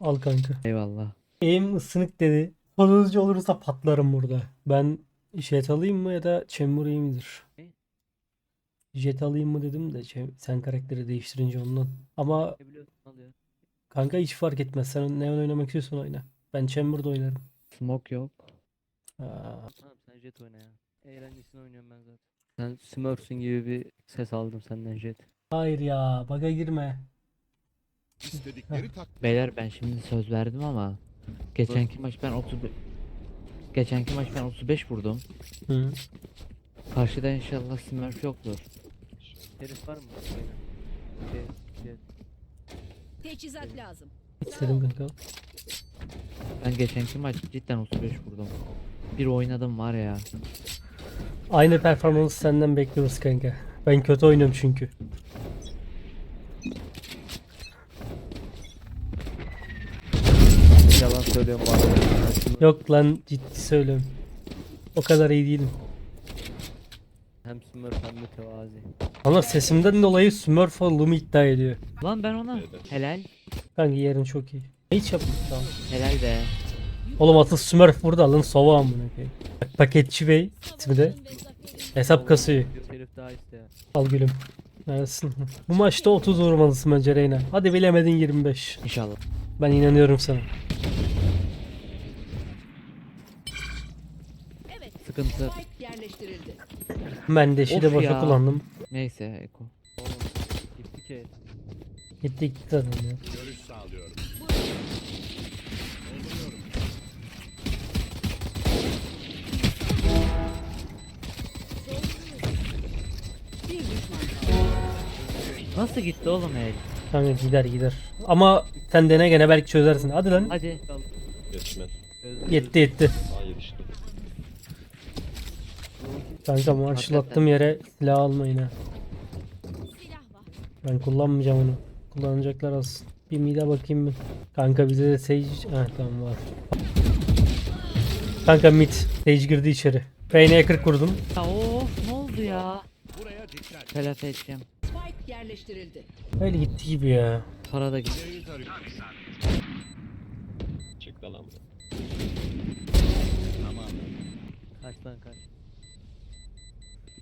Al kanka. Eyvallah. Eğim ısınık dedi. Sonuncu olursa patlarım burada. Ben jet alayım mı ya da chamber iyi midir? Jet alayım mı dedim de sen karakteri değiştirince ondan. Ama kanka hiç fark etmez. Sen ne oynamak istiyorsan oyna. Ben chamber'da oynarım. Smoke yok. Aa, Tamam sen jet oyna ya. Eğlencesini oynuyorum ben zaten. Sen Smurfs'ün gibi bir ses aldım senden jet. hayır ya baga girme. İstedikleri tak Beyler ben şimdi söz verdim ama geçenki maç ben 30 Geçenki maç ben 35 vurdum. Hı. Karşıda inşallah Smurf yoktur. Herif var mı? Şey. Teçhizat lazım. İstedim kanka. Ben geçenki maç cidden 35 vurdum. Bir oynadım var ya. Aynı performans senden bekliyoruz kanka. Ben kötü oynuyorum çünkü. Söylüyorum arada. Yok lan ciddi söylüyorum. O kadar iyi değilim. Hem Smurf hem de tevazi. Ama sesimden dolayı Smurf olduğumu iddia ediyor. Lan ben ona helal Kanka yerin çok iyi. Hiç yapma tamam. helal be. Oğlum asıl Smurf burada alın sova amına koyayım. Paketçi bey ismi de hesap kasıyor. Al gülüm. Neredesin? Bu maçta 30 vurmalısın bence Reyna. Hadi bilemedin 25. İnşallah. Ben inanıyorum sana. Sıkıntı. Yerleştirildi. Ben de eşi de Of boşa ya. kullandım. Neyse Eko. Gitti ki. Gitti gitti zaten ya. görüş sağlıyorum. Bir düşman kaldı. Nasıl gitti oğlum el? Kanka gider gider. Ama sen dene gene belki çözersin. Hadi lan. Hadi. Yetmez. Yetti yetti. Hayır işte. Kanka marşlattım yere silah almayın ha. Silah var. Ben kullanmayacağım onu. Kullanacaklar olsun. Bir mide bakayım mı? Kanka bize de Sage... Ha tamam var. Kanka mid. Sage girdi içeri. Reyna'ya 40 vurdum. Ya of ne oldu ya? Buraya dikkat. Telafi edeceğim. Spike yerleştirildi. Öyle gitti gibi ya. Para da gitti. İleriyi tarıyorum. Çık da lan bu. Tamam. Kaç lan kaç.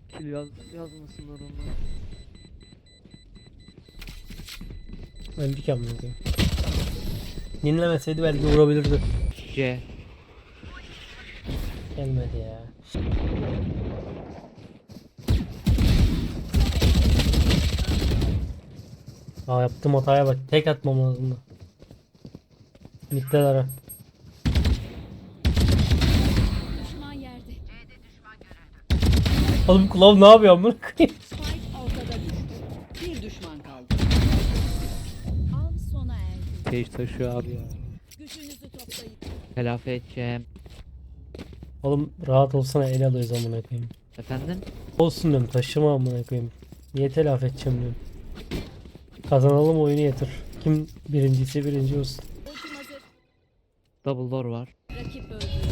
Kil yaz, yazmasınlar onlar. Öldük amına koyayım. Dinlemeseydi belki vurabilirdi. C. Gelmedi ya. Aa yaptığım hataya bak. Tek atmam lazımdı. Mitteler ha. Düşman yerde. Oğlum kulağım ne yapıyor amına koyayım? Spike ortada düştü. Bir düşman kaldı. Av sona erdi. Cage taşıyor abi ya. Gücünüzü toplayın. Telafi edeceğim. Oğlum rahat olsana el alıyoruz amına koyayım. Efendim? Olsun diyorum taşıma amına koyayım. Niye telafi edeceğim diyorum. Kazanalım oyunu yeter. Kim birincisi birinci olsun. Ultim hazır. Double door var. Rakip öldü.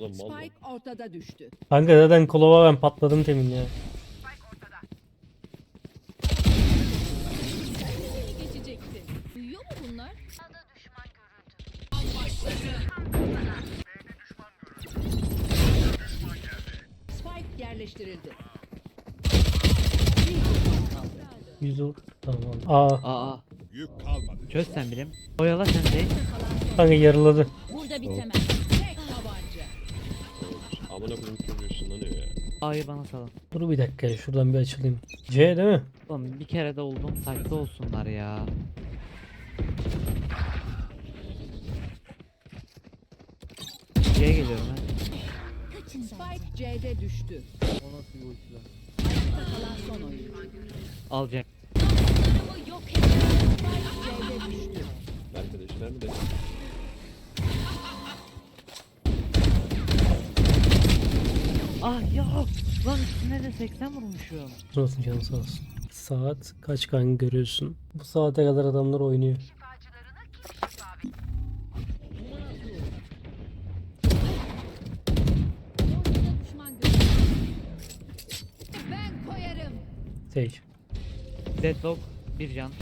Da mal? Spike ortada düştü. Kanka zaten kolova ben patladım temin ya. Seni geçecekti. Duyuyor mu bunlar? Spike yerleştirildi. Bir düşman kaldı. Yüz vur. Tamam. Aa Aa. Yük kalmadı. Çöz sen birim. Oyala sen de. kanka yarıladı. Burada bitemez. Amına koyayım çocuğu ışınlanıyor ya. A'yı bana salın. Dur bir dakika ya, şuradan bir açılayım. C değil mi? Oğlum bir kere de oldum saklı olsunlar ya. C'ye geliyorum ben. Spike C'de düştü. O nasıl bir ulti lan? Ayakta kalan son oyuncu. Alacak. Yok Spike C'de düştü. Arkadaş nerede? Ah ya. Lan üstüne de 80 vurmuşum. Sağ olsun canım sağ olsun. Saat kaç kanka görüyorsun? Bu saate kadar adamlar oynuyor. Koyarım. Sage. Deadlock bir can.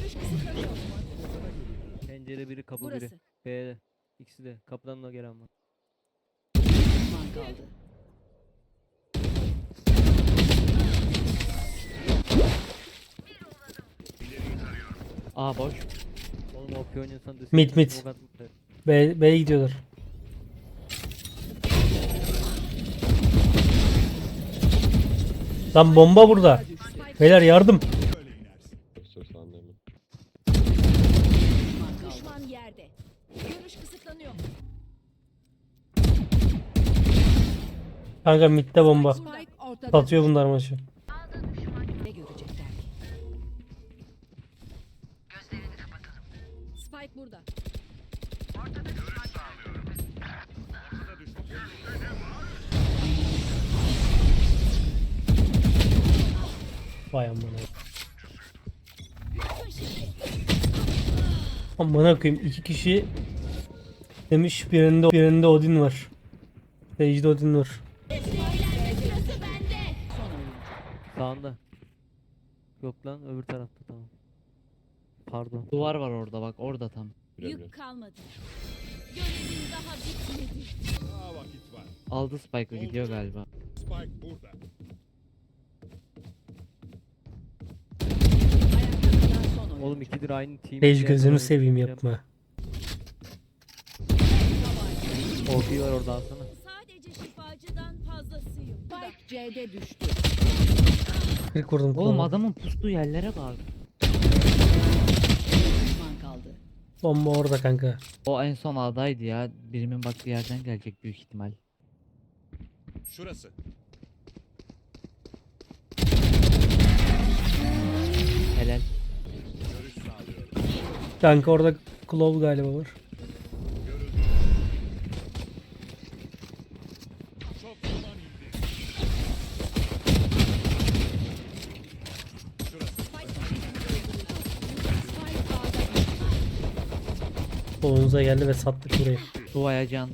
Pencere biri kapı biri. Burası. B'de. İkisi de. Kapıdan da gelen var. Düşman kaldı. A boş. Oğlum OP oynuyorsan da Mid, mid. B, B'ye gidiyorlar. Lan bomba burada. Beyler yardım. Düşman yerde. Görüş kısıtlanıyor. Kanka midde bomba. Satıyor bunlar maçı. Vay amına. Amına koyayım iki kişi demiş birinde birinde Odin var. Sage'de Odin var. Sağında. Yok lan öbür tarafta tamam. Pardon. Duvar var orada bak orada tam. Yük kalmadı. Görevim daha bitmedi. Daha vakit var. Aldı Spike'ı gidiyor galiba. Spike burada. Oğlum ikidir aynı team. Sage Diğer gözünü seveyim yapma. OP var orada alsana. Sadece şifacıdan fazlasıyım. Spike C'de düştü. 40 vurdum Oğlum adamın pustuğu yerlere bak. Düşman kaldı. Bomba orada kanka. O en son A'daydı ya. Birimin baktığı yerden gelecek büyük ihtimal. Şurası. Helal. Kanka orada Klov galiba var. Kolunuza geldi ve sattık burayı. Duvaya can.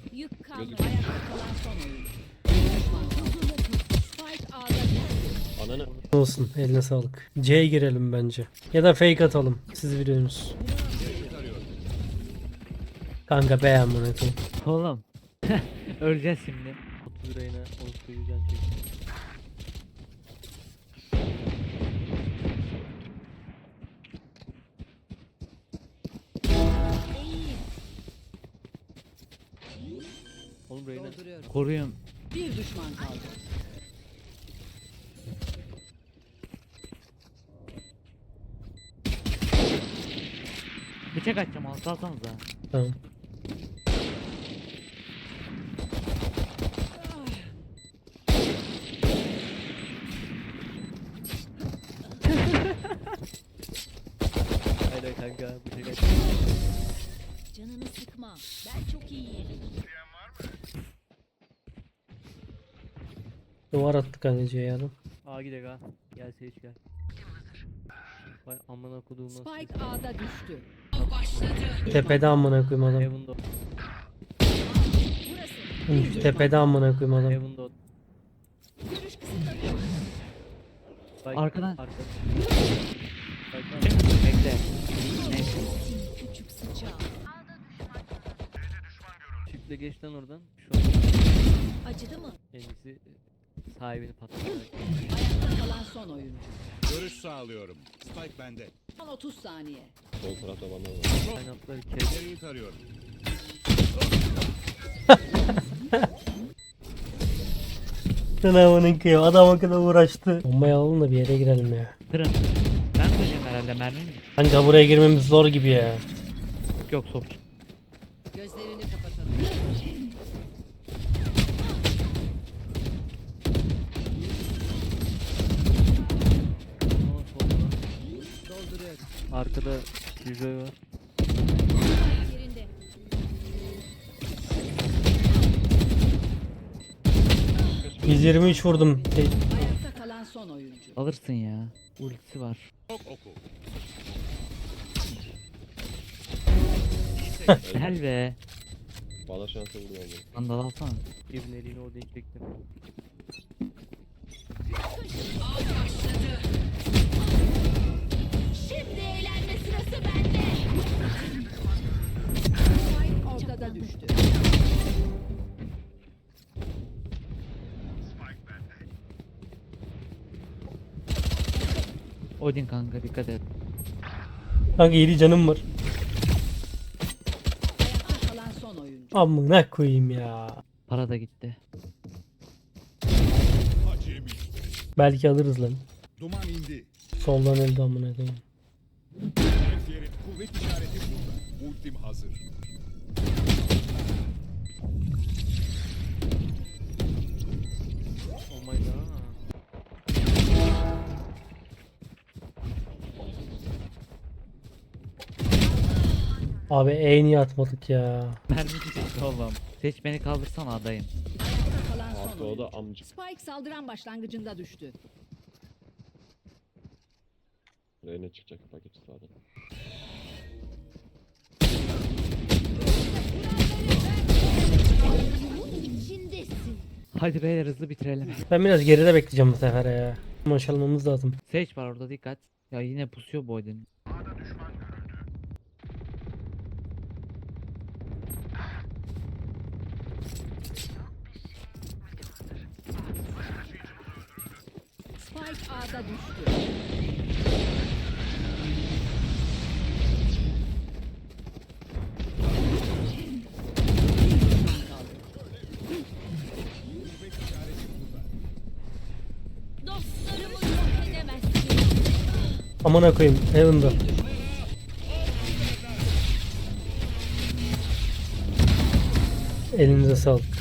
Ananı. Olsun eline sağlık. C'ye girelim bence. Ya da fake atalım. Siz biliyorsunuz. Kanka be amına koyayım. Oğlum. Öleceğiz şimdi. 30 lirayına 10 koyacağım çektim. Oğlum Reyna Dolduruyorum. Koruyun. Bir düşman kaldı. Bıçak atacağım altı alsanıza. Tamam. Hayır kanka bu şey kaç. Canını sıkma. Ben çok iyiyim. Duvar attı kanka C'ye adam. Aa gidek ha. Gel Sage gel. Vay amına koduğum nasıl. Spike A'da düştü. Tepede amına koyayım adam. Heaven'da Hı, Tepede amına koyayım adam. Heaven'da Görüş kısıtlanıyor. Spike, Arkadan. Bekle. Neyse. Çiftle geç lan oradan. Şu an Acıdı mı? kendisi sahibini patlatarak. Ayakta kalan son oyuncu. Görüş sağlıyorum. Spike bende. Son 30 saniye. Sol tarafta bana var. Kaynakları kes. İleriyi tarıyorum. Sınavının kıyım. Adam o kadar uğraştı. Bombayı alalım da bir yere girelim ya. Kırın. Herhalde mermi mi? Kanka buraya girmemiz zor gibi ya. Yok sok. Gözlerini kapatalım. Dolduruyorum. Arkada Killjoy var. Yerinde. %23 vurdum. Ayakta kalan son oyuncu. Alırsın ya. Ultisi var. Helal be. Bana şansı vurdu oldu. Mandal alsana. Birinin elini orada inecektim. Şimdi eğlenme sırası bende. Ortada düştü. Odin kanka dikkat et. Kanka 7 canım var. Ayakta kalan son oyuncu. Amına koyayım ya. Para da gitti. Acemi. Belki alırız lan. Duman indi. Soldan öldü amına koyayım. Hedef yeri. Kuvvet işareti burada. Ultim hazır. Oh my god. Abi E niye atmadık ya? Mermi gitti oğlum. Seç beni kaldırsana adayım. Ayakta kalan son Artı o da oyuncu. amcık. Spike saldıran başlangıcında düştü. Reyne çıkacak paket sağdan. İçindesin. Hadi beyler hızlı bitirelim. Ben biraz geride bekleyeceğim bu sefer ya. Maç almamız lazım. Seç var orada dikkat. Ya yine pusuyor bu Odin. A'da düştü. Amına koyayım. Heaven'da. Elinize sağlık.